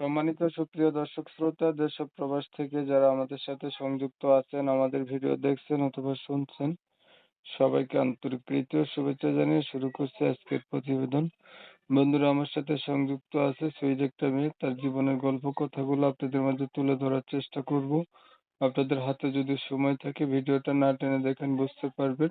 সম্মানিত সুপ্রিয় দর্শক শ্রোতা দেশ প্রবাস থেকে যারা আমাদের সাথে সংযুক্ত আছেন, আমাদের ভিডিও দেখছেন অথবা শুনছেন, সবাইকে আন্তরিক প্রীতি ও শুভেচ্ছা জানিয়ে শুরু করছি আজকের প্রতিবেদন। বন্ধুরা আমার সাথে সংযুক্ত আছে সুইজ একটা মেয়ে। তার জীবনের গল্প কথাগুলো আপনাদের মাঝে তুলে ধরার চেষ্টা করব। আপনাদের হাতে যদি সময় থাকে, ভিডিওটা না টেনে দেখেন বুঝতে পারবেন।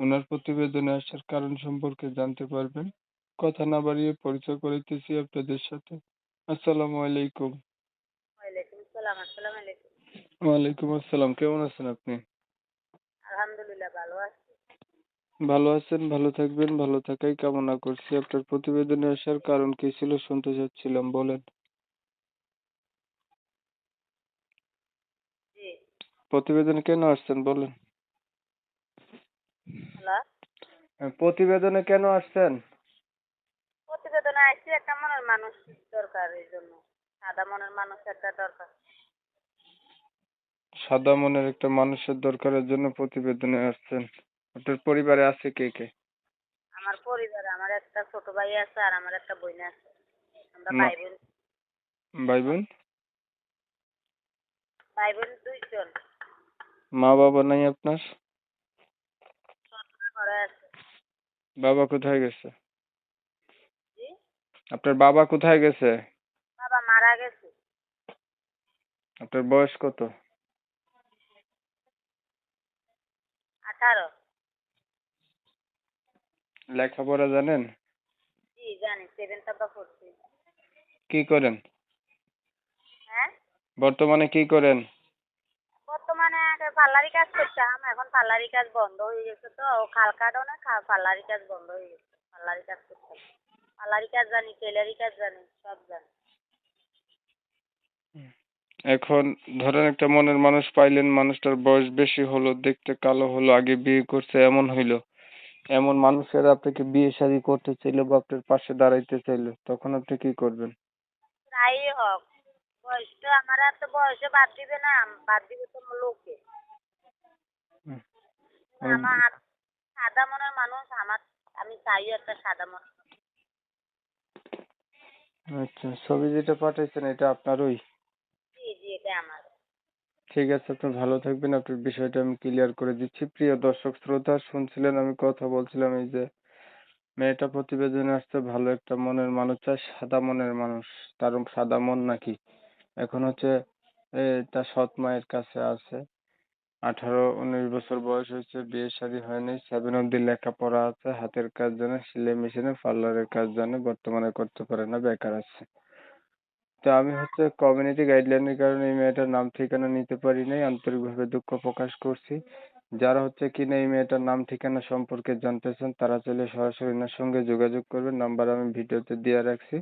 ওনার প্রতিবেদনে আসার কারণ সম্পর্কে জানতে পারবেন। কথা না বাড়িয়ে পরিচয় করিতেছি আপনাদের সাথে। আসসালামু আলাইকুম। ওয়ালাইকুম সালাম আসসালামু আলাইকুম। ওয়ালাইকুম আসসালাম কেমন আছেন আপনি? আলহামদুলিল্লাহ ভালো আছি। ভালো আছেন ভালো থাকবেন ভালো থাকাই কামনা করছি। আপনার প্রতিবেদনে আসার কারণ কি ছিল শুনতে চাচ্ছিলাম বলেন। জি। প্রতিবেদনে কেন আসছেন বলেন। হ্যালো। প্রতিবেদনে কেন আসছেন? প্রতিবেদনে আসছি একটা মনের মানুষ দরকার এই জন্য। সাদা মনের মানুষ একটা দরকার। সাদা মনের একটা মানুষের দরকারের জন্য প্রতিবেদনে আসছেন। আপনার পরিবারে আছে কে কে? আমার পরিবারে আমার একটা ছোট ভাই আছে আর আমার একটা বোন আছে। আমরা ভাই বোন ভাই বোন ভাই বোন দুইজন। মা বাবা নাই আপনার? বাবা কোথায় গেছে? আপনার বাবা কোথায় গেছে? বাবা মারা গেছে। আপনার বয়স কত? আঠারো। লেখাপড়া জানেন? জি জানি। সেভেন টাকা পড়ছি কি করেন? হ্যাঁ? বর্তমানে কি করেন? বর্তমানে আগে পার্লারি কাজ করতাম। এখন পার্লারি কাজ বন্ধ হয়ে গেছে তো। খাল কাটও না পার্লারি কাজ বন্ধ হয়ে গেছে। পার্লারি কাজ করতাম। পার্লারি কাজ জানি টেলারি কাজ জানি সব জানি। এখন ধরেন একটা মনের মানুষ পাইলেন মানুষটার বয়স বেশি হলো দেখতে কালো হলো আগে বিয়ে করছে এমন হইল। এমন মানুষের আপনাকে বিয়ে শাদী করতে চাইলো বা আপনার পাশে দাঁড়াইতে চাইলো? তখন আপনি কি করবেন? যাই হোক বয়স তো আমার আর তো বয়সে বাদ দিবে না বাদ দিবে তো লোকে। আমার সাদা মনের মানুষ আমার আমি চাই একটা সাদা মন। আচ্ছা ছবি যেটা পাঠাইছেন এটা আপনারই জি জি এটা আমার। ঠিক আছে আপনি ভালো থাকবেন। আপনার বিষয়টা আমি ক্লিয়ার করে দিচ্ছি। প্রিয় দর্শক শ্রোতা শুনছিলেন আমি কথা বলছিলাম এই যে মেয়েটা প্রতিবেদনে আসছে ভালো একটা মনের মানুষ চায় সাদা মনের মানুষ। তার সাদা মন নাকি? এখন হচ্ছে এ, তার সৎ মায়ের কাছে আছে আঠারো, উনিশ বছর বয়স হয়েছে, বিয়ে শাদী হয়নি সেভেন অব্দি লেখাপড়া আছে, হাতের কাজ জানে, সেলাই মেশিনে, পার্লারের কাজ জানে, বর্তমানে করতে পারে না, বেকার আছে। তো আমি হচ্ছে কমিউনিটি গাইডলাইনের কারণে এই মেয়েটার নাম ঠিকানা নিতে পারি নাই, আন্তরিকভাবে দুঃখ প্রকাশ করছি। যারা হচ্ছে কিনা এই মেয়েটার নাম ঠিকানা সম্পর্কে জানতে চান, তারা চাইলে সরাসরি এনার সঙ্গে যোগাযোগ করবেন, নাম্বার আমি ভিডিওতে দিয়ে রাখছি।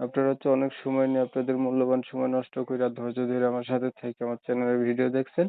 আপনারা হচ্ছে অনেক সময় নিয়ে, আপনাদের মূল্যবান সময় নষ্ট করে ধৈর্য ধরে আমার সাথে থেকে আমার চ্যানেলের ভিডিও দেখছেন।